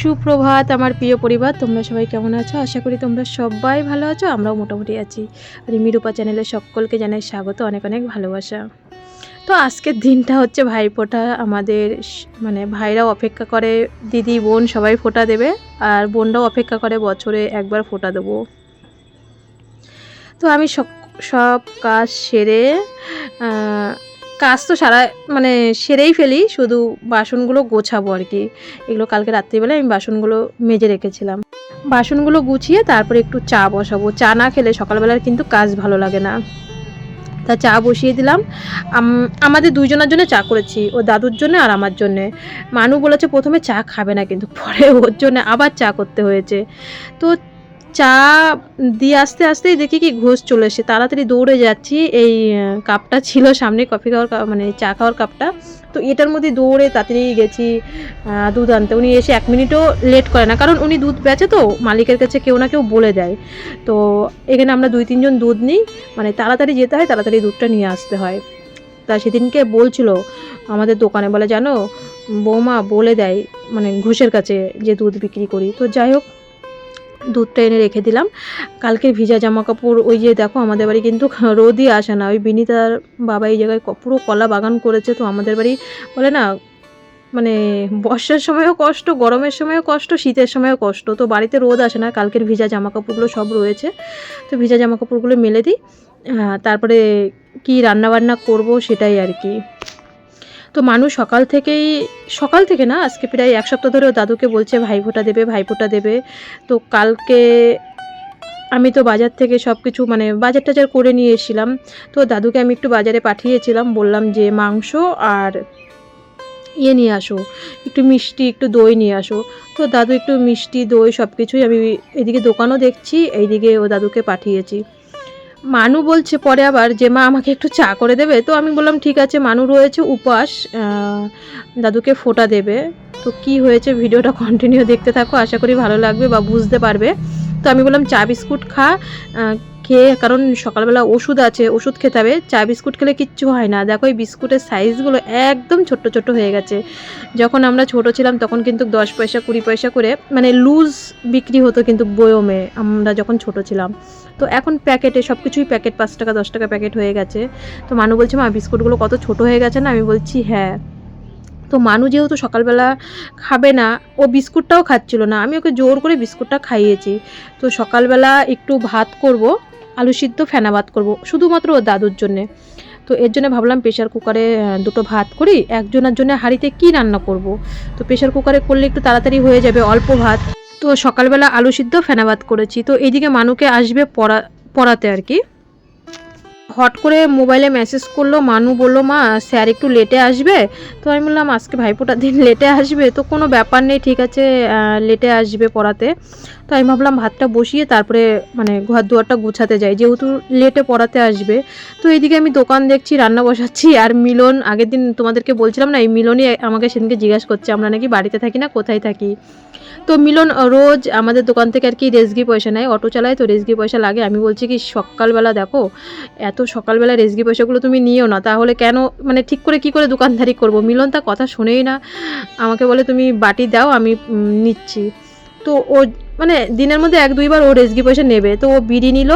সুপ্রভাত আমার প্রিয় পরিবার, তোমরা সবাই কেমন আছো? আশা করি তোমরা সবাই ভালো আছো, আমরাও মোটামুটি আছি। রিমি রূপা চ্যানেলে সকলকে জানাই স্বাগত, অনেক অনেক ভালোবাসা। তো আজকের দিনটা হচ্ছে ভাই ভাইফোঁটা আমাদের মানে ভাইরাও অপেক্ষা করে, দিদি, বোন সবাই ফোঁটা দেবে, আর বোনরাও অপেক্ষা করে বছরে একবার ফোঁটা দেবো। তো আমি সব কাজ সেরে কাজ তো সারা মানে সেরেই ফেলি, শুধু বাসনগুলো গোছাবো আর কি। এগুলো কালকে রাত্রিবেলায় আমি বাসনগুলো মেজে রেখেছিলাম। বাসনগুলো গুছিয়ে তারপরে একটু চা বসাবো। চা না খেলে সকালবেলার কিন্তু কাজ ভালো লাগে না। তা চা বসিয়ে দিলাম। আমাদের দুইজনের জন্য চা করেছি, ও দাদুর জন্য আর আমার জন্যে। মানু বলেছে, প্রথমে চা খাবে না কিন্তু, পরে ওর জন্য আবার চা করতে হয়েছে। তো চা দিয়ে আস্তে আস্তেই দেখি কি ঘোষ চলে এসে। তাড়াতাড়ি দৌড়ে যাচ্ছি, এই কাপটা ছিল সামনে কফি খাওয়ার মানে চা খাওয়ার কাপটা। তো এটার মধ্যে দৌড়ে তাড়াতাড়ি গেছি দুধ আনতে। উনি এসে এক মিনিটও লেট করে না, কারণ উনি দুধ বেচে তো, মালিকের কাছে কেউ না কেউ বলে দেয়। তো এখানে আমরা দুই, তিনজন দুধ নিই মানে তাড়াতাড়ি যেতে হয়, তাড়াতাড়ি দুধটা নিয়ে আসতে হয়। তা সেদিনকে বলছিল আমাদের দোকানে, বলে, জানো, বৌমা বলে দেয় মানে ঘোষের কাছে যে দুধ বিক্রি করি। তো যাই হোক দুধটা এনে রেখে দিলাম। কালকের ভিজা জামা কাপড় ওই যে দেখো আমাদের বাড়ি কিন্তু রোদই আসে না। ওই বিনিতার বাবা এই জায়গায় পুরো কলা বাগান করেছে তো আমাদের বাড়ি বলে না মানে বর্ষার সময়ও কষ্ট, গরমের সময়ও কষ্ট, শীতের সময়ও কষ্ট। তো বাড়িতে রোদ আসে না, কালকের ভিজা জামা কাপড়গুলো সব রয়েছে। তো ভিজা জামা কাপড়গুলো মেলে দিই। তারপরে কি রান্না বান্না করব সেটাই আর কি। তো মানুষ সকাল থেকেই, সকাল থেকে না, আজকে প্রায় এক সপ্তাহ ধরে দাদুকে বলছে, ভাইফোঁটা দেবে ভাইফোঁটা দেবে। তো কালকে আমি তো বাজার থেকে সব কিছু মানে বাজার টাজার করে নিয়ে এসেছিলাম। তো দাদুকে আমি একটু বাজারে পাঠিয়েছিলাম, বললাম যে, মাংস আর ইয়ে নিয়ে আসো, একটু মিষ্টি, একটু দই নিয়ে আসো। তো দাদু একটু মিষ্টি, দই সব কিছুই আমি এদিকে দোকানও দেখছি, এইদিকে ও দাদুকে পাঠিয়েছি। মানু বলছে পরে আবার যে, মা, আমাকে একটু চা করে দেবে? তো আমি বললাম, ঠিক আছে, মানু রয়েছে, উপাস দাদুকে ফোটা দেবে। তো কি হয়েছে ভিডিওটা কন্টিনিউ দেখতে থাকো, আশা করি ভালো লাগবে বা বুঝতে পারবে। তো আমি বললাম, চা বিস্কুট খা খেয়ে, কারণ সকালবেলা ওষুধ আছে, ওষুধ খেতে হবে। চা, বিস্কুট খেলে কিচ্ছু হয় না। দেখো এই বিস্কুটের সাইজগুলো একদম ছোট্ট ছোট্ট হয়ে গেছে। যখন আমরা ছোট ছিলাম, তখন কিন্তু দশ পয়সা, কুড়ি পয়সা করে মানে লুজ বিক্রি হতো কিন্তু বয়মে, আমরা যখন ছোট ছিলাম। তো এখন প্যাকেটে সব কিছুই প্যাকেট, পাঁচ টাকা, দশ টাকা প্যাকেট হয়ে গেছে। তো মানু বলছে, মা, বিস্কুটগুলো কত ছোট হয়ে গেছে না? আমি বলছি হ্যাঁ। তো মানু যেহেতু সকালবেলা খাবে না, ও বিস্কুটটাও খাচ্ছিল না। আমি ওকে জোর করে বিস্কুটটা খাইয়েছি। তো সকালবেলা একটু ভাত করব। আলু সিদ্ধ ফেনাবাদ করব, শুধুমাত্র ও দাদুর জন্যে। তো এর জন্য ভাবলাম প্রেশার কুকারে দুটো ভাত করি, একজনের জন্য হাঁড়িতে কি রান্না করব? তো প্রেশার কুকারে করলে একটু তাড়াতাড়ি হয়ে যাবে অল্প ভাত। তো সকালবেলা আলু সিদ্ধ ফেনাবাদ করেছি। তো এইদিকে মানুকে আসবে পড়া, পড়াতে আর কি। হট করে মোবাইলে মেসেজ করল, মানু বলল, মা, স্যার একটু লেটে আসবে? তো আমি বললাম, আজকে ভাইফোঁটার দিন লেটে আসবে। তো কোনো ব্যাপার নেই, ঠিক আছে লেটে আসবে পড়াতে। তো আমি ভাবলাম, ভাতটা বসিয়ে তারপরে মানে ঘর দুয়ারটা গুছাতে যাই, যেহেতু লেটে পড়াতে আসবে। তো এইদিকে আমি দোকান দেখছি, রান্না বসাচ্ছি, আর মিলন, আগের দিন তোমাদেরকে বলছিলাম না, এই মিলনই আমাকে সেদিনকে জিজ্ঞাসা করছে, আমরা নাকি বাড়িতে থাকি না, কোথায় থাকি? তো মিলন রোজ আমাদের দোকান থেকে আর কি রেজগি পয়সা নেয়, অটো চালায়, তো রেজগি পয়সা লাগে। আমি বলছি কি, সকালবেলা দেখো এত সকালবেলা রেজগি পয়সাগুলো তুমি নিও না, তাহলে কেন মানে ঠিক করে কি করে দোকানদারি করব? মিলন তা কথা শোনেই না। আমাকে বলে, তুমি বাটি দাও, আমি নিচ্ছি। তো ও মানে দিনের মধ্যে এক দুইবার ও রেজগি পয়সা নেবে। তো ও বিড়ি নিল,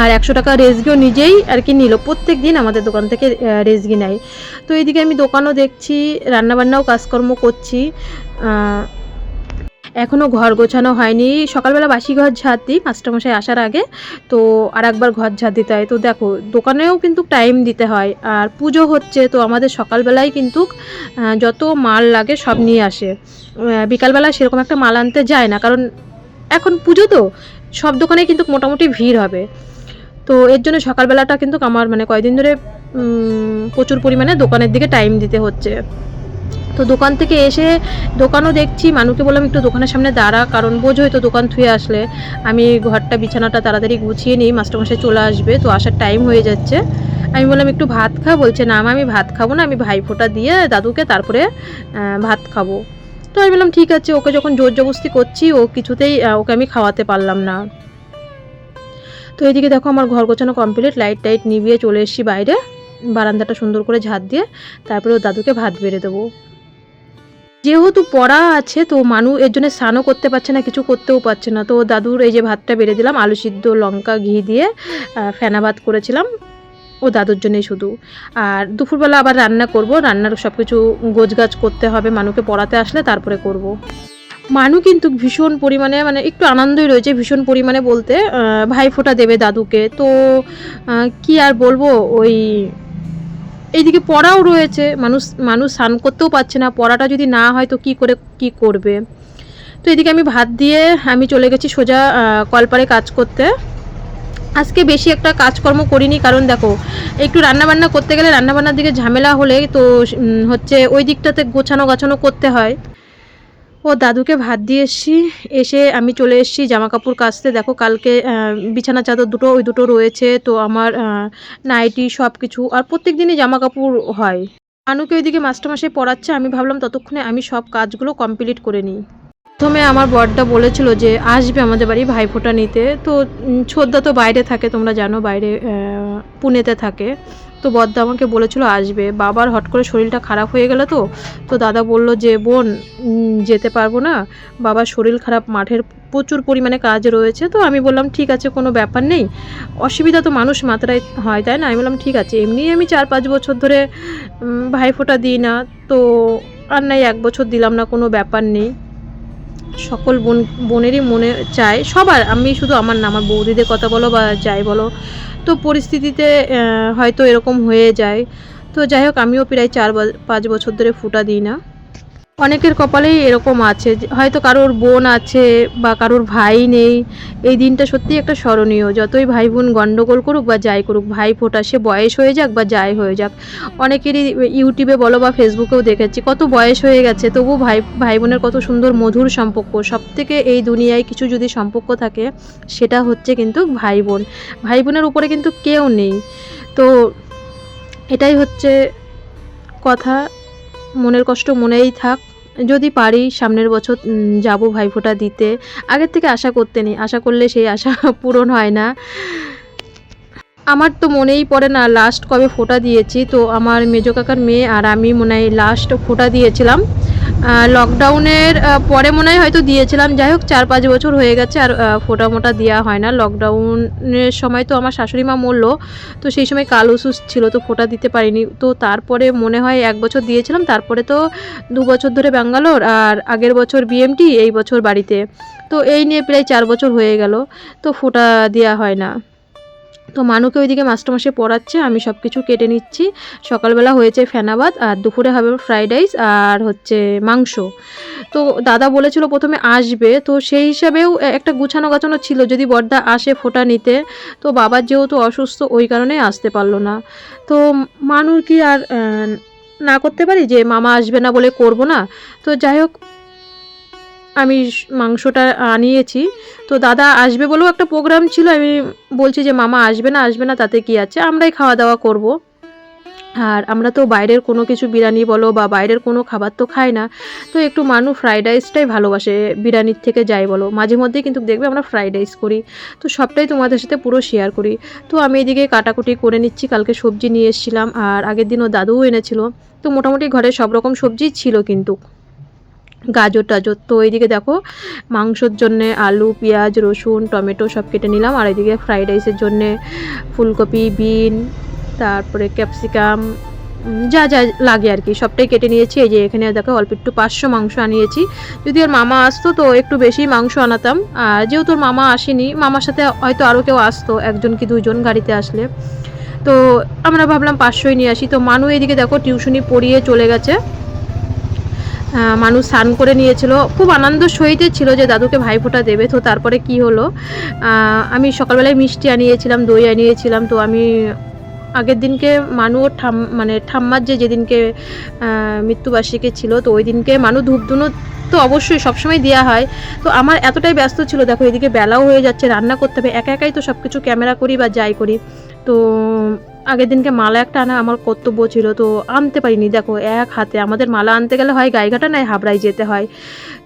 আর একশো টাকা রেজগিও নিজেই আর কি নিল। প্রত্যেক দিন আমাদের দোকান থেকে রেজগি নেয়। তো এইদিকে আমি দোকানও দেখছি, রান্নাবান্নাও কাজকর্ম করছি। এখনও ঘর গোছানো হয়নি। সকালবেলা বাসি ঘর ঝাড় দিই মাস্টারমশাই আসার আগে। তো আর একবার ঘর ঝাড় দিতে হয় তো দেখো, দোকানেও কিন্তু টাইম দিতে হয়। আর পুজো হচ্ছে, তো আমাদের সকালবেলায় কিন্তু যত মাল লাগে সব নিয়ে আসে। বিকালবেলা সেরকম একটা মাল আনতে যায় না। কারণ এখন পুজো তো, সব দোকানে কিন্তু মোটামুটি ভিড় হবে। তো এর জন্য সকালবেলাটা কিন্তু আমার মানে কয়দিন ধরে প্রচুর পরিমাণে দোকানের দিকে টাইম দিতে হচ্ছে। তো দোকান থেকে এসে দোকানও দেখছি। মানুষকে বললাম, একটু দোকানের সামনে দাঁড়া, কারণ বোঝোই তো দোকান থুয়ে আসলে। আমি ঘরটা, বিছানাটা তাড়াতাড়ি গুছিয়ে নিই, মাস্টারমশাই চলে আসবে। তো আসার টাইম হয়ে যাচ্ছে। আমি বললাম, একটু ভাত খা? বলছে, না আমি ভাত খাব না, আমি ভাইফোঁটা দিয়ে দাদুকে তারপরে ভাত খাব। তো আমি বললাম, ঠিক আছে, ওকে যখন জোর জবস্তি করছি, ও কিছুতেই ওকে আমি খাওয়াতে পারলাম না। তো এদিকে দেখো আমার ঘর গোছানো কমপ্লিট লাইট টাইট নিভিয়ে চলে এসেছি বাইরে। বারান্দাটা সুন্দর করে ঝাঁট দিয়ে, তারপরে ও দাদুকে ভাত বেড়ে দেবো। যেহেতু পড়া আছে, তো মানু এর জন্য স্নানও করতে পারছে না, কিছু করতেও পারছে না। তো দাদুর এই যে ভাতটা বেড়ে দিলাম, আলু সিদ্ধ লঙ্কা ঘি দিয়ে ফেনা ভাত করেছিলাম, ও দাদুর জন্যই শুধু। আর দুপুরবেলা আবার রান্না করব, রান্নার সব কিছু গোছগাছ করতে হবে, মানুকে পড়াতে আসলে তারপরে করব। মানু কিন্তু ভীষণ পরিমাণে মানে একটু আনন্দই রয়েছে ভীষণ পরিমাণে বলতে ভাইফোঁটা দেবে দাদুকে। তো কি আর বলব, ওই এইদিকে পড়াও রয়েছে, মানুষ মানুষ স্নান করতেও পারছে না, পড়াটা যদি না হয় তো কি করে, কি করবে? তো এদিকে আমি ভাত দিয়ে আমি চলে গেছি সোজা কলপারে কাজ করতে। আজকে বেশি একটা কাজকর্ম করিনি, কারণ দেখো, একটু রান্নাবান্না করতে গেলে রান্নাবান্নার দিকে ঝামেলা হলে তো হচ্ছে ওই দিকটাতে গোছানো গাছানো করতে হয়। ও দাদুকে ভাত দিয়ে এসছি। এসে আমি চলে এসেছি জামা কাপড় কাচতে। দেখো কালকে বিছানা চাদর দুটো, ওই দুটো রয়েছে। তো আমার নাইটি সব কিছু আর প্রত্যেক দিনই জামা কাপড় হয়। আনুকে ওইদিকে মাস্টারমশাই পড়াচ্ছে। আমি ভাবলাম ততক্ষণে আমি সব কাজগুলো কমপ্লিট করে নিই। প্রথমে আমার বরটা বলেছিল যে, আসবে আমাদের বাড়ি ভাইফোঁটা নিতে। তো ছোদ্দা তো বাইরে থাকে, তোমরা জানো, বাইরে পুনেতে থাকে। তো বদ্দা আমাকে বলেছিল, আসবে। বাবার হট করে শরীরটা খারাপ হয়ে গেল তো তো দাদা বলল যে, বোন যেতে পারব না। বাবার শরীর খারাপ, মাঠের প্রচুর পরিমাণে কাজ রয়েছে তো। আমি বললাম, ঠিক আছে, কোনো ব্যাপার নেই। অসুবিধা তো মানুষ মাত্রায় হয়, তাই না? আমি বললাম, ঠিক আছে। এমনি আমি চার পাঁচ বছর ধরে ভাইফোঁটা দিই না, তো আর নাই, এক বছর দিলাম না, কোনো ব্যাপার নেই। সকল বোন, বোনেরই মনে চায়, সবার। আমি শুধু আমার না, আমার বৌদিদের কথা বলো বা যাই বলো তো পরিস্থিতিতে হয়তো এরকম হয়ে যায়। তো যাই হোক, আমিও প্রায় চার পাঁচ বছর ধরে ফুটা দিই না। অনেকের কপালেই এরকম আছে হয়তো কারোর বোন আছে বা কারোর ভাই নেই, এই দিনটা সত্যি একটা স্মরণীয়। যতই ভাই বোন গণ্ডগোল করুক বা যাই করুক, ভাই ফোটা, সে বয়স হয়ে যাক বা যাই হয়ে যাক। অনেকেরই ইউটিউবে বলো বা ফেসবুকেও দেখেছি, কত বয়স হয়ে গেছে তবু ভাই ভাই বোনের কত সুন্দর মধুর সম্পর্ক। সব থেকে এই দুনিয়ায় কিছু যদি সম্পর্ক থাকে, সেটা হচ্ছে কিন্তু ভাই বোন ভাই বোনের উপরে কিন্তু কেউ নেই। তো এটাই হচ্ছে কথা, মনের কষ্ট মনেই থাক। যদি পারি সামনের বছর যাব ভাইফোঁটা দিতে। আগের থেকে আশা করতে নেই, আশা করলে সেই আশা পূরণ হয় না। আমার তো মনেই পড়ে না লাস্ট কবে ফোঁটা দিয়েছি। তো আমার মেজো কাকার মেয়ে আর আমি মনে হয় লাস্ট ফোঁটা দিয়েছিলাম। লকডাউনের পরে মনে হয় হয়তো দিয়েছিলাম। যাই হোক, চার পাঁচ বছর হয়ে গেছে আর ফোঁটা মোটা দেওয়া হয় না। লকডাউনের সময় তো আমার শাশুড়ি মা মরলো, তো সেই সময় কালো সুস ছিল, তো ফোঁটা দিতে পারিনি। তো তারপরে মনে হয় এক বছর দিয়েছিলাম, তারপরে তো দু বছর ধরে ব্যাঙ্গালোর আর আগের বছর বিএমটি এই বছর বাড়িতে। তো এই নিয়ে প্রায় চার বছর হয়ে গেল, তো ফোঁটা দেওয়া হয় না। তো মানুকে ওইদিকে মাস্টারমশাই পড়াচ্ছে, আমি সব কিছু কেটে নিচ্ছি। সকালবেলা হয়েছে ফেনাবাদ, আর দুপুরে হবে ফ্রাইড রাইস আর হচ্ছে মাংস। তো দাদা বলেছিল প্রথমে আসবে, তো সেই হিসাবেও একটা গুছানো গাছানো ছিল, যদি বর্দা আসে ফোঁটা নিতে। তো বাবার যেহেতু অসুস্থ, ওই কারণে আসতে পারল না। তো মানুর কি আর না করতে পারি যে মামা আসবে না বলে করব না? তো যাই হোক আমি মাংসটা আনিয়েছি। তো দাদা আসবে বলেও একটা প্রোগ্রাম ছিল, আমি বলছি যে, মামা আসবে না আসবে না, তাতে কি আছে? আমরাই খাওয়া দাওয়া করব। আর আমরা তো বাইরের কোনো কিছু বিরিয়ানি বলো বা বাইরের কোনো খাবার তো খাই না। তো একটু মানু ফ্রাইড রাইসটাই ভালোবাসে বিরিয়ানির থেকে যাই বলো। মাঝে মধ্যেই কিন্তু দেখবে আমরা ফ্রাইড রাইস করি। তো সবটাই তোমাদের সাথে পুরো শেয়ার করি। তো আমি এদিকে কাটাকুটি করে নিচ্ছি, কালকে সবজি নিয়ে এসেছিলাম। আর আগের দিনও দাদুও এনেছিল। তো মোটামুটি ঘরে সব রকম সবজি ছিল কিন্তু। গাজর, টাজর। তো এইদিকে দেখো, মাংসর জন্যে আলু, পেঁয়াজ, রসুন, টমেটো সব কেটে নিলাম। আর এদিকে ফ্রাইড রাইসের জন্যে ফুলকপি, বিন, তারপরে ক্যাপসিকাম যা যা লাগে আর কি। সবটাই কেটে নিয়েছি। এই যে এখানে দেখো, অল্প একটু পাঁচশো মাংস আনিয়েছি। যদি ওর মামা আসতো তো একটু বেশি মাংস আনাতাম। আর যেহেতু ওর মামা আসেনি, মামার সাথে হয়তো আরও কেউ আসতো, একজন কি দুজন গাড়িতে আসলে। তো আমরা ভাবলাম পাঁচশোই নিয়ে আসি। তো মানু এদিকে দেখো, টিউশনি পড়িয়ে চলে গেছে। মানুষ স্নান করে নিয়েছিল। খুব আনন্দ সহিতে ছিল যে দাদুকে ভাইফোঁটা দেবে। তো তারপরে কি হলো? আমি সকালবেলায় মিষ্টি আনিয়েছিলাম, দই আনিয়েছিলাম। তো আমি আগের দিনকে মানু ঠাম মানে ঠাম্মার যে যেদিনকে মৃত্যুবার্ষিকী ছিল, তো ওই দিনকে মানু ধূপধুনো তো অবশ্যই সবসময় দেওয়া হয়। তো আমার এতটাই ব্যস্ত ছিল, দেখো এদিকে বেলাও হয়ে যাচ্ছে, রান্না করতে হবে, একা একাই তো সব কিছু ক্যামেরা করি বা যাই করি। তো আগের দিনকে মালা একটা আনা আমার কর্তব্য ছিল, তো আনতে পারিনি। দেখো, এক হাতে আমাদের মালা আনতে গেলে হয় গাইঘাটা নয় হাবড়ায় যেতে হয়।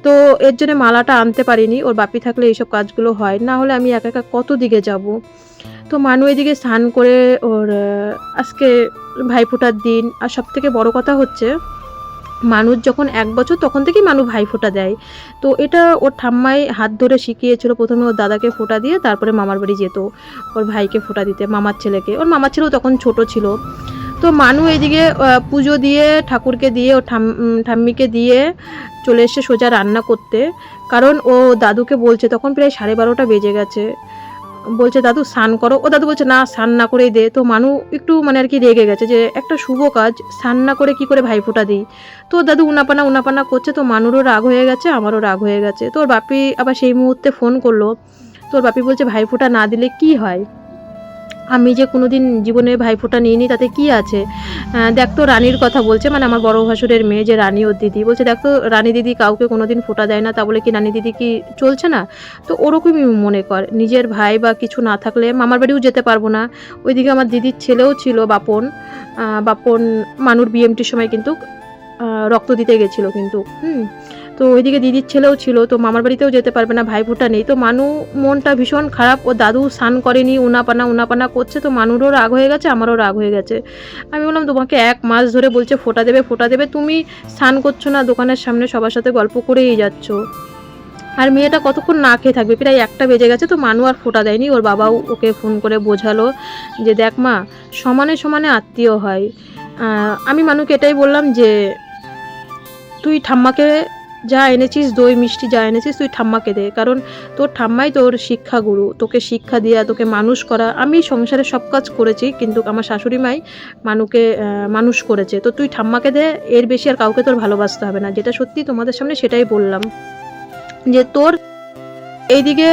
তো এর জন্য মালাটা আনতে পারিনি, ওর বাপি থাকলে এইসব কাজগুলো হয়। না হলে আমি একা একা কত দিকে যাব? তো মানু এদিকে স্নান করে ওর আজকে ভাইফোঁটার দিন। আর সব থেকে বড় কথা হচ্ছে মানুষ যখন এক বছর, তখন থেকেই মানুষ ভাই ফোঁটা দেয়। তো এটা ওর ঠাম্মাই হাত ধরে শিখিয়েছিল, প্রথমে ওর দাদাকে ফোঁটা দিয়ে তারপরে মামার বাড়ি যেত, ওর ভাইকে ফোঁটা দিতে, মামার ছেলেকে। ওর মামার ছেলেও তখন ছোট ছিল। তো মানু এইদিকে পুজো দিয়ে, ঠাকুরকে দিয়ে ও ঠাম ঠাম্মিকে দিয়ে চলে এসে সোজা রান্না করতে। কারণ ও দাদুকে বলছে, তখন প্রায় সাড়ে বারোটা বেজে গেছে। বলছে, দাদু, স্নান করো। ও দাদু বলছে, না, স্নান না করেই দে। তো মানু একটু মানে আর কি রেগে গেছে যে, একটা শুভ কাজ, স্নান না করে কি করে ভাইফোঁটা দিই? তো দাদু উনাপানা উনাপানা করছে, তো মানুরও রাগ হয়ে গেছে, আমারও রাগ হয়ে গেছে। তো ওর বাপি আবার সেই মুহূর্তে ফোন করল। তোর বাপি বলছে, ভাইফোঁটা না দিলে কি হয়? আমি যে কোনোদিন জীবনে ভাইফোঁটা নিইনি, তাতে কি আছে? দেখ তো রানীর কথা বলছে মানে আমার বড় ভাসুরের মেয়ে যে রানী ওর দিদি, বলছে দেখ তো রানী দিদি কাউকে কোনোদিন ফোঁটা দেয় না, তা বলে কি রানী দিদি কি চলছে না? তো ওরকমই মনে কর, নিজের ভাই বা কিছু না থাকলে মামার বাড়িও যেতে পারব না। ওইদিকে আমার দিদির ছেলেও ছিল বাপন বাপন, মানুর বিএমটির সময় কিন্তু রক্ত দিতে গেছিল কিন্তু, হুম। তো ওইদিকে দিদির ছেলেও ছিল, তো মামার বাড়িতেও যেতে পারবে না ভাই ভাইফোঁটা নেই। তো মানু, মনটা ভীষণ খারাপ, ও দাদু স্নান করেনি, উনাপানা উনাপানা করছে, তো মানুরও রাগ হয়ে গেছে, আমারও রাগ হয়ে গেছে। আমি বললাম, তোমাকে এক মাস ধরে বলছে, ফোঁটা দেবে ফোঁটা দেবে, তুমি স্নান করছ না, দোকানের সামনে সবার সাথে গল্প করেই যাচ্ছ। আর মেয়েটা কতক্ষণ না খেয়ে থাকবে, প্রায় একটা বেজে গেছে, তো মানু আর ফোঁটা দেয়নি, ওর বাবাও ওকে ফোন করে বোঝালো যে, দেখ মা, সমানে সমানে আত্মীয় হয়। আমি মানুকে এটাই বললাম যে, তুই ঠাম্মাকে যা এনেছিস, দই, মিষ্টি যা এনেছিস, তুই ঠাম্মাকে দে। কারণ তোর ঠাম্মাই তোর শিক্ষাগুরু। তোকে শিক্ষা দেওয়া তোকে মানুষ করা। আমি সংসারে সব কাজ করেছি, কিন্তু আমার শাশুড়ি মাই মানুকে মানুষ করেছে। তো তুই ঠাম্মাকে দে, এর বেশি আর কাউকে তোর ভালোবাসতে হবে না। যেটা সত্যি তোমাদের সামনে সেটাই বললাম। যে তোর এইদিকে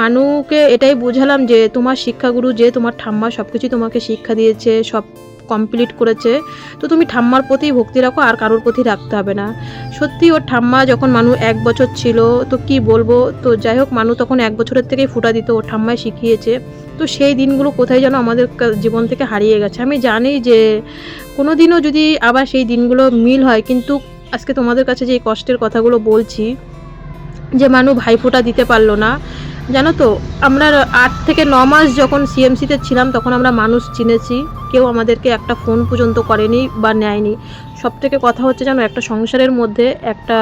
মানুকে এটাই বোঝালাম যে তোমার শিক্ষাগুরু, যে তোমার ঠাম্মা সব কিছু তোমাকে শিক্ষা দিয়েছে, সব কমপ্লিট করেছে, তো তুমি ঠাম্মার প্রতি ভক্তি রাখো, আর কারোর প্রতি রাখতে হবে না। সত্যি, ওর ঠাম্মা যখন মানু এক বছর ছিল, তো কি বলব? তো যাই হোক, মানু তখন এক বছরের থেকেই ফুটা দিত, ওর ঠাম্মায় শিখিয়েছে। তো সেই দিনগুলো কোথায় যেন আমাদের জীবন থেকে হারিয়ে গেছে। আমি জানি যে কোনো দিনও যদি আবার সেই দিনগুলো মিল হয়, কিন্তু আজকে তোমাদের কাছে যে কষ্টের কথাগুলো বলছি, যে মানু ভাইফোঁটা দিতে পারল না জানো তো, আমরা আট থেকে ন মাস যখন সিএমসিতে ছিলাম, তখন আমরা মানুষ চিনেছি। কেউ আমাদেরকে একটা ফোন পর্যন্ত করেনি বা নেয়নি। সব থেকে কথা হচ্ছে জানো, একটা সংসারের মধ্যে একটা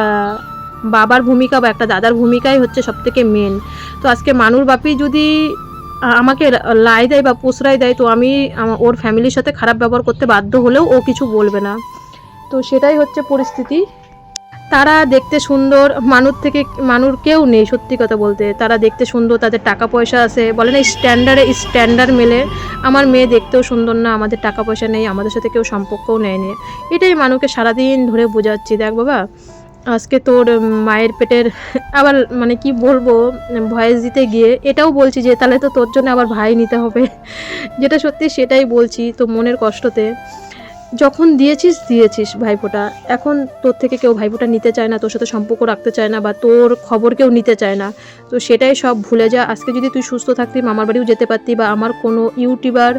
বাবার ভূমিকা বা একটা দাদার ভূমিকাই হচ্ছে সব থেকে মেন তো আজকে মানুর বাপি যদি আমাকে লাই দেয় বা পোসরাই দেয়, তো আমি ওর ফ্যামিলির সাথে খারাপ ব্যবহার করতে বাধ্য হলেও ও কিছু বলবে না। তো সেটাই হচ্ছে পরিস্থিতি। তারা দেখতে সুন্দর মানুষ থেকে মানুষ কেউ নেই সত্যি কথা বলতে। তারা দেখতে সুন্দর, তাদের টাকা পয়সা আছে। বলে না স্ট্যান্ডার্ডে স্ট্যান্ডার্ড মেলে। আমার মেয়ে দেখতেও সুন্দর না, আমাদের টাকা পয়সা নেই, আমাদের সাথে কেউ সম্পর্কও নেয়নি। এটাই মানুষকে সারাদিন ধরে বোঝাচ্ছি। দেখ বাবা, আজকে তোর মায়ের পেটের আবার মানে কি বলব, ভয়েস দিতে গিয়ে এটাও বলছি যে, তাহলে তো তোর জন্য আবার ভাই নিতে হবে। যেটা সত্যি সেটাই বলছি তো মনের কষ্টতে। যখন দিয়েছিস দিয়েছিস ভাইফোঁটা। এখন তোর থেকে কেউ ভাইফোঁটা নিতে চায় না, তোর সাথে সম্পর্ক রাখতে চায় না বা তোর খবর কেউ নিতে চায় না। তো সেটাই সব ভুলে যা। আজকে যদি তুই সুস্থ থাকতি, মামার বাড়িও যেতে পারতি বা আমার কোনো ইউটিউবার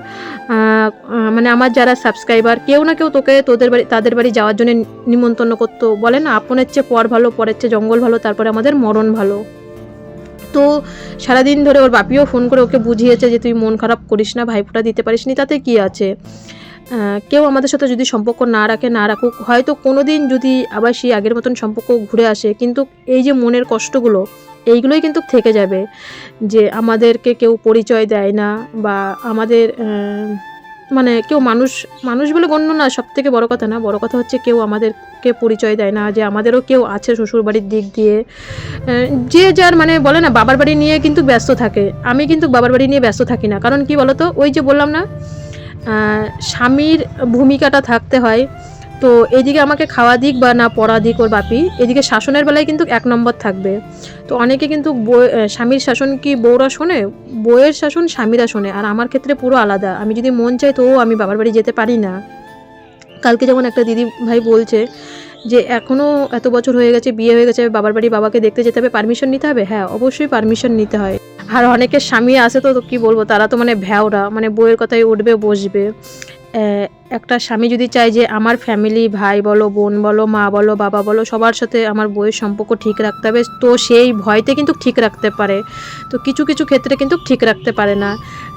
মানে আমার যারা সাবস্ক্রাইবার, কেউ না কেউ তোকে তোদের বাড়ি, তাদের বাড়ি যাওয়ার জন্য নিমন্ত্রণ করতো। বলে না, আপনের চেয়ে পর ভালো, পরের চেয়ে জঙ্গল ভালো, তারপরে আমাদের মরণ ভালো। তো সারাদিন ধরে ওর বাপিও ফোন করে ওকে বুঝিয়েছে যে তুই মন খারাপ করিস না, ভাইফোঁটা দিতে পারিস নি তাতে কি আছে? কেউ আমাদের সাথে যদি সম্পর্ক না রাখে, না রাখুক, হয়তো কোনো দিন যদি আবার সেই আগের মতন সম্পর্ক ঘুরে আসে, কিন্তু এই যে মনের কষ্টগুলো, এইগুলোই কিন্তু থেকে যাবে। যে আমাদেরকে কেউ পরিচয় দেয় না বা আমাদের মানে কেউ মানুষ মানুষ বলে গণ্য না সব থেকে বড় কথা না, বড় কথা হচ্ছে কেউ আমাদেরকে পরিচয় দেয় না, যে আমাদেরও কেউ আছে শ্বশুরবাড়ির দিক দিয়ে। যে যার মানে বলে না, বাবার বাড়ি নিয়ে কিন্তু ব্যস্ত থাকে। আমি কিন্তু বাবার বাড়ি নিয়ে ব্যস্ত থাকি না, কারণ কি বলতো, ওই যে বললাম না স্বামীর ভূমিকাটা থাকতে হয়। তো এদিকে আমাকে খাওয়া দিক বা না পড়া দিক ওর বাপি, এদিকে শাসনের বেলায় কিন্তু এক নম্বর থাকবে। তো অনেকে কিন্তু স্বামীর শাসন কি বউরা শোনে? বউয়ের শাসন স্বামীরা শোনে, আর আমার ক্ষেত্রে পুরো আলাদা। আমি যদি মন চাই তো আমি বাবার বাড়ি যেতে পারি না। কালকে যেমন একটা দিদি ভাই বলছে যে এখনও এত বছর হয়ে গেছে, বিয়ে হয়ে গেছে, বাবার বাড়ি বাবাকে দেখতে যেতে হবে পারমিশন নিতে হবে? হ্যাঁ অবশ্যই পারমিশন নিতে হয়। আর অনেকের স্বামী আছে তো কি বলব, তারা তো মানে ভ্যাওরা মানে বইয়ের কথায় উঠবে, বসবে। একটা স্বামী যদি চায় যে আমার ফ্যামিলি ভাই বলো, বোন বলো, মা বলো, বাবা বলো, সবার সাথে আমার বইয়ের সম্পর্ক ঠিক রাখতে হবে, তো সেই ভয়তে কিন্তু ঠিক রাখতে পারে। তো কিছু কিছু ক্ষেত্রে কিন্তু ঠিক রাখতে পারে না।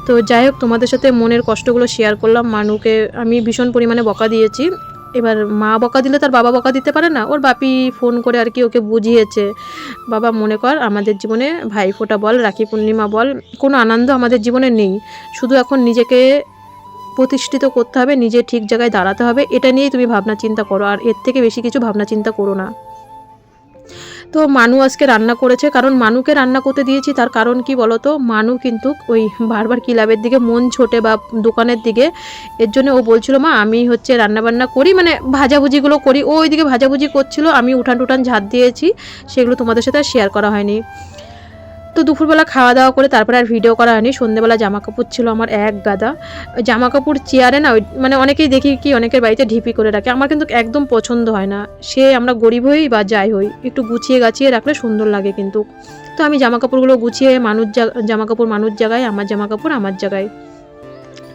তো যাই হোক, তোমাদের সাথে মনের কষ্টগুলো শেয়ার করলাম। মানুকে আমি ভীষণ পরিমাণে বকা দিয়েছি। এবার মা বকা দিলে তার বাবা বকা দিতে পারে না। ওর বাপি ফোন করে আর কি ওকে বুঝিয়েছে। বাবা মনে কর আমাদের জীবনে ভাইফোঁটা বল, রাখি পূর্ণিমা বল, কোনো আনন্দ আমাদের জীবনে নেই। শুধু এখন নিজেকে প্রতিষ্ঠিত করতে হবে, নিজে ঠিক জায়গায় দাঁড়াতে হবে। এটা নিয়েই তুমি ভাবনা চিন্তা করো। আর এর থেকে বেশি কিছু ভাবনা চিন্তা করো না। তো মানু আজকে রান্না করেছে, কারণ মানুকে রান্না করতে দিয়েছি, তার কারণ কি বলতো? মানু কিন্তু ওই বারবার ক্লাবের দিকে মন ছোটে বা দোকানের দিকে, এর জন্য ও বলছিল, মা, আমি হচ্ছে রান্না বান্না করি মানে ভাজাভুজিগুলো করি। ও ওইদিকে ভাজাভুজি করছিল, আমি উঠান টুঠান ঝাঁত দিয়েছি, সেগুলো তোমাদের সাথে আর শেয়ার করা হয়নি। তো দুপুরবেলা খাওয়া দাওয়া করে তারপরে আর ভিডিও করা হয়নি। সন্ধ্যেবেলা জামা কাপড় ছিল আমার এক গাদা। জামা কাপড় চেয়ারে না, ওই মানে অনেকেই দেখি কি অনেকের বাড়িতে ঢিপি করে রাখে। আমার কিন্তু একদম পছন্দ হয় না। সে আমরা গরিব হই বা যাই হই, একটু গুছিয়ে গাছিয়ে রাখলে সুন্দর লাগে কিন্তু। তো আমি জামা কাপড়গুলো গুছিয়ে মানুষ জামা কাপড় মানুষ জায়গায় আমার জামা কাপড় আমার জায়গায়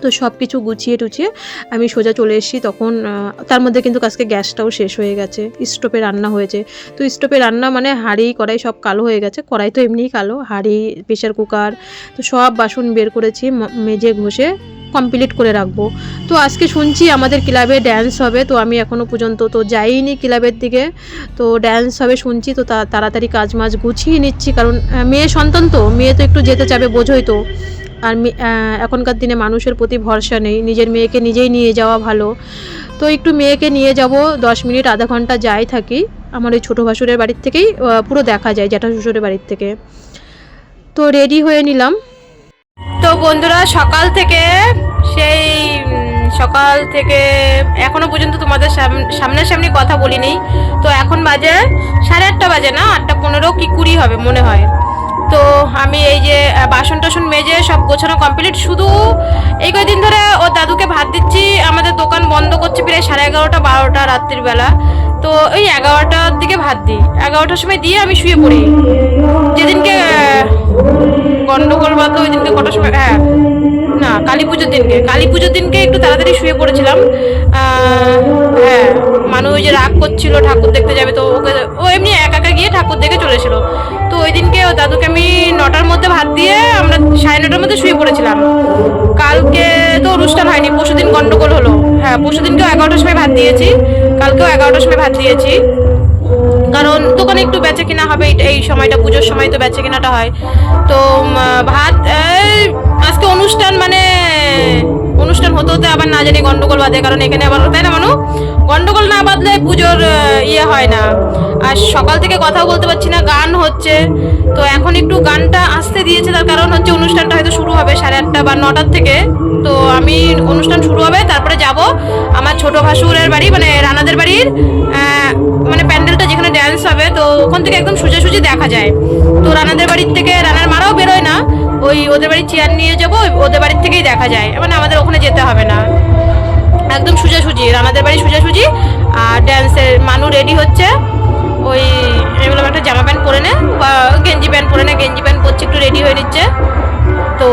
তো সব কিছু গুছিয়ে টুছিয়ে আমি সোজা চলে এসেছি। তখন তার মধ্যে কিন্তু আজকে গ্যাসটাও শেষ হয়ে গেছে। স্টোভে রান্না হয়েছে। তো স্টোভে রান্না মানে হাঁড়ি, কড়াই সব কালো হয়ে গেছে। কড়াই তো এমনিই কালো। হাঁড়ি প্রেশার কুকার, তো সব বাসন বের করেছি। ম- মেজে ঘষে কমপ্লিট করে রাখব। তো আজকে শুনছি আমাদের ক্লাবে ড্যান্স হবে। তো আমি এখনও পর্যন্ত তো যাইনি ক্লাবের দিকে। তো ড্যান্স হবে শুনছি। তো তাড়াতাড়ি কাজ মাজ গুছিয়ে নিচ্ছি। কারণ মেয়ে সন্তান তো। মেয়ে তো একটু যেতে চাবে বোঝোই তো। আর এখনকার দিনে মানুষের প্রতি ভরসা নেই। নিজের মেয়েকে নিজেই নিয়ে যাওয়া ভালো। তো একটু মেয়েকে নিয়ে যাব, দশ মিনিট, আধা ঘণ্টা যাই থাকি। আমার ওই ছোটো ভাসুরের বাড়ির থেকেই পুরো দেখা যায়, জ্যাঠা শ্বশুরের বাড়ির থেকে। তো রেডি হয়ে নিলাম। তো বন্ধুরা, সকাল থেকে সেই সকাল থেকে এখনও পর্যন্ত তোমাদের সাম- সামনাসামনি কথা বলিনি। তো এখন বাজে সাড়ে আটটা বাজে না? আটটা পনেরো, কি কুড়ি হবে মনে হয়। তো আমি এই যে বাসন টাসন মেজে সব গোছানো কমপ্লিট শুধু এই কয়েকদিন ধরে ও দাদুকে ভাত দিচ্ছি। আমাদের দোকান বন্ধ করছে প্রায় সাড়ে এগারোটা, বারোটা রাত্রির বেলা। তো ওই এগারোটার দিকে ভাত দিই। এগারোটার সময় দিয়ে আমি শুয়ে পড়ি। যেদিনকে গন্ডগোল বা তো ওই দিনকে কটার সময় হ্যাঁ না, কালী পুজোর দিনকে। কালী পুজোর দিনকে একটু তাড়াতাড়ি শুয়ে পড়েছিলাম। হ্যাঁ মানুষ ওই যে রাগ করছিল, ঠাকুর দেখতে যাবে তো ওকে, ও এমনি একা একা গিয়ে ঠাকুর দেখে চলেছিল। তো ওই দিনকে ও দাদুকে আমি নটার মধ্যে ভাত দিয়ে আমরা সাড়ে নটার মধ্যে শুয়ে পড়েছিলাম। কালকে তো অনুষ্ঠান হয়নি, পরশু দিন গন্ডগোল হলো। হ্যাঁ পরশু দিনকেও এগারোটার সময় ভাত দিয়েছি, কালকেও এগারোটার সময় ভাত দিয়েছি। কারণ দোকানে একটু বেচে কিনা হবে, এই- সময়টা, পুজোর সময় তো বেচে কিনাটা হয়। তো ভাত আজকে অনুষ্ঠান মানে অনুষ্ঠান হতে হতে আবার না জানি গন্ডগোল বাঁধে, কারণ এখানে আবার তাই না মানু? গন্ডগোল না বাঁধলে পুজোর ইয়ে হয় না। আর সকাল থেকে কথাও বলতে পারছি না, গান হচ্ছে। তো এখন একটু গানটা আসতে দিয়েছে, তার কারণ হচ্ছে অনুষ্ঠানটা হয়তো শুরু হবে সাড়ে আটটা বা নটার থেকে। তো আমি অনুষ্ঠান শুরু হবে, তারপরে যাব। আমার ছোট ভাসুরের বাড়ি মানে রানাদের বাড়ির মানে প্যান্ডেলটা যেখানে ড্যান্স হবে, তো ওখান থেকে একদম সোজাসুজি দেখা যায়। তো রানাদের বাড়ির থেকে রানার মারাও বেরোয় না, ওই ওদের বাড়ির চেয়ার নিয়ে যাব, ওদের বাড়ির থেকেই দেখা যায়। মানে আমাদের ওখানে যেতে হবে না। একদম সোজাসুজি, রানাদের বাড়ি সোজাসুজি, আর ড্যান্সের মানু রেডি হচ্ছে। ওই বললাম একটা জামা প্যান্ট পরে নে, বা গেঞ্জি প্যান্ট পরে নে, গেঞ্জি প্যান্ট পরছে, একটু রেডি হয়ে নিচ্ছে। তো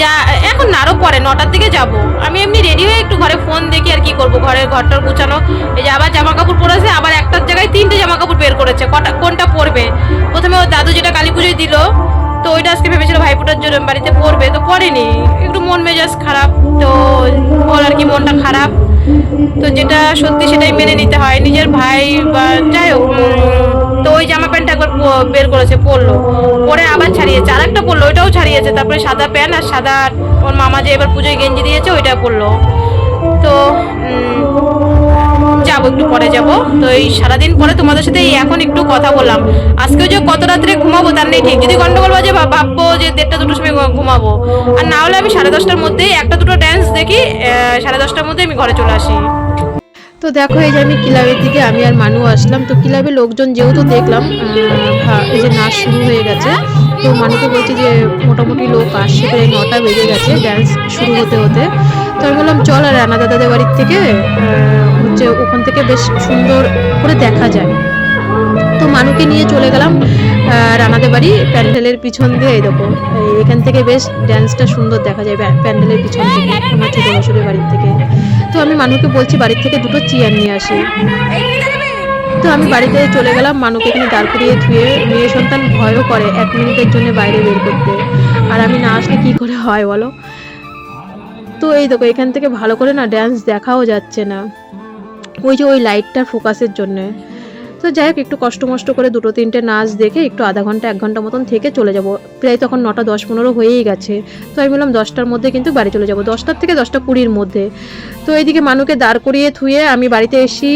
যা, এখন না আরও পরে নটার দিকে যাব। আমি এমনি রেডি হয়ে একটু ঘরে ফোন দেখি আর কি করব, ঘরের ঘরটার গুছানো। এই যে আবার জামা কাপড় পরেছে, আবার একটার জায়গায় তিনটে জামা কাপড় বের করেছে, কটা, কোনটা পরবে? প্রথমে ওর দাদু যেটা কালী পুজোয় দিল, তো ওইটা আজকে ভেবেছিল ভাইফোঁটার জন্য, বাড়িতে পড়বে তো পড়েনি একটু মন মেজাজ খারাপ, তো ওর আর কি মনটা খারাপ। তো যেটা সত্যি সেটাই মেনে নিতে হয়, নিজের ভাই বা যাই হোক তো ওই জামা প্যান্ট একবার বের করেছে, পরলো। পরে আবার ছাড়িয়েছে। আর একটা পরলো, ওইটাও ছাড়িয়েছে। তারপরে সাদা প্যান্ট আর সাদা ওর মামা যে এবার পুজোয় গেঞ্জি দিয়েছে, ওইটা পরলো। তো যাব একটু পরে যাব। তো এই সারাদিন পরে তোমাদের সাথে এখন একটু কথা বললাম। আজকেও যে কত রাত্রে ঘুমাবো তার নেই ঠিক। যদি গন্ডগোল বাজে ভাব- ভাববো যে দেড়টা, দুটোর সময় ঘুমাবো। আর না হলে আমি সাড়ে দশটার মধ্যেই একটা দুটো ড্যান্স দেখি সাড়ে দশটার মধ্যে আমি ঘরে চলে আসি। তো দেখো, এই যে আমি ক্লাবের দিকে, আমি আর মানু আসলাম। তো ক্লাবে লোকজন যেহেতু দেখলাম এই যে নাচ শুরু হয়ে গেছে, তো মানুকে বলছি যে মোটামুটি লোক আসছে, প্রায় নটা বেজে গেছে ড্যান্স শুরু হতে হতে। তো আমি বললাম, চল আর রানা দাদাদের বাড়ির থেকে হচ্ছে ওখান থেকে বেশ সুন্দর করে দেখা যায়। তো মানুকে নিয়ে চলে গেলাম রানাদের বাড়ি, প্যান্ডেলের পিছন দিয়ে, এই এখান থেকে বেশ ড্যান্সটা সুন্দর দেখা যায়, প্যা- প্যান্ডেলের পিছন থেকে, আমার ছোটো বাড়ির থেকে। তো আমি মানুকে বলছি বাড়ির থেকে দুটো চেয়ার নিয়ে আসি। তো আমি বাড়িতে চলে গেলাম, মানুকে এখানে দাঁড় করিয়ে ধুয়ে মেয়ে সন্তান ভয়ও করে এক মিনিটের জন্য বাইরে বের করতে। আর আমি না আসলে কী করে হয় বলো? তো এই দেখো, এখান থেকে ভালো করে না ড্যান্স দেখাও যাচ্ছে না। ওই যে ওই লাইটটা ফোকাসের জন্যে। তো যাই হোক, একটু কষ্ট মষ্ট করে দুটো তিনটে নাচ দেখে একটু আধা ঘণ্টা, এক ঘণ্টা মতন থেকে চলে যাব। প্রায় তখন নটা, দশ, পনেরো হয়েই গেছে। তো আমি বললাম, দশটার মধ্যে কিন্তু বাড়ি চলে যাব। দশটার থেকে দশটা কুড়ির মধ্যে। তো এইদিকে মানুকে দাঁড় করিয়ে থুয়ে আমি বাড়িতে এসি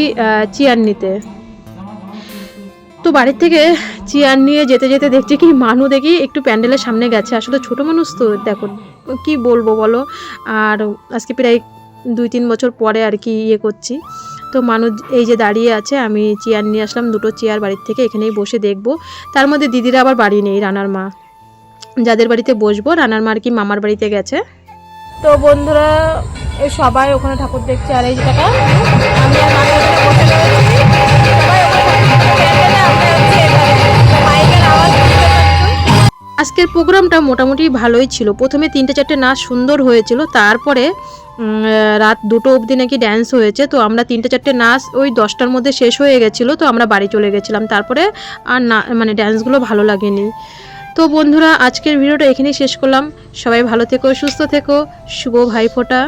চেয়ার নিতে। তো বাড়ির থেকে চেয়ার নিয়ে যেতে যেতে দেখছি কি, মানু দেখি একটু প্যান্ডেলের সামনে গেছে। আসলে ছোট মানুষ তো, দেখো, কি বলব বলো? আর আজকে প্রায় দুই, তিন বছর পরে আর কি ইয়ে করছি। তো মানুষ এই যে দাঁড়িয়ে আছে আমি চেয়ার নিয়ে আসলাম দুটো চেয়ার বাড়ির থেকে এখানেই বসে দেখব তার মধ্যে দিদিরা আবার বাড়ি নেই রানার মা যাদের বাড়িতে বসবো রানার মা আর কি মামার বাড়িতে গেছে তো বন্ধুরা সবাই ওখানে ঠাকুর দেখছে আর এই যে টাকা আমি আর মা এখানে বসে রয়েছি সবাই ওখানে ঠাকুর দেখছে, আমরা হচ্ছে এবারে। তো মাইকের আওয়াজ বুঝতে পারছ? আজকের প্রোগ্রামটা মোটামুটি ভালোই ছিল প্রথমে তিনটে চারটে নাচ সুন্দর হয়েছিল তারপরে রাত দুটো অবধি নাকি ড্যান্স হয়েছে, তো আমরা তিনটে চারটে নাচ ওই দশটার মধ্যে শেষ হয়ে গেছিল, তো আমরা বাড়ি চলে গেছিলাম। তারপরে আর না মানে ড্যান্সগুলো ভালো লাগেনি। তো বন্ধুরা, আজকের ভিডিওটা এখানেই শেষ করলাম। সবাই ভালো থেকো, সুস্থ থেকো। শুভ ভাইফোঁটা।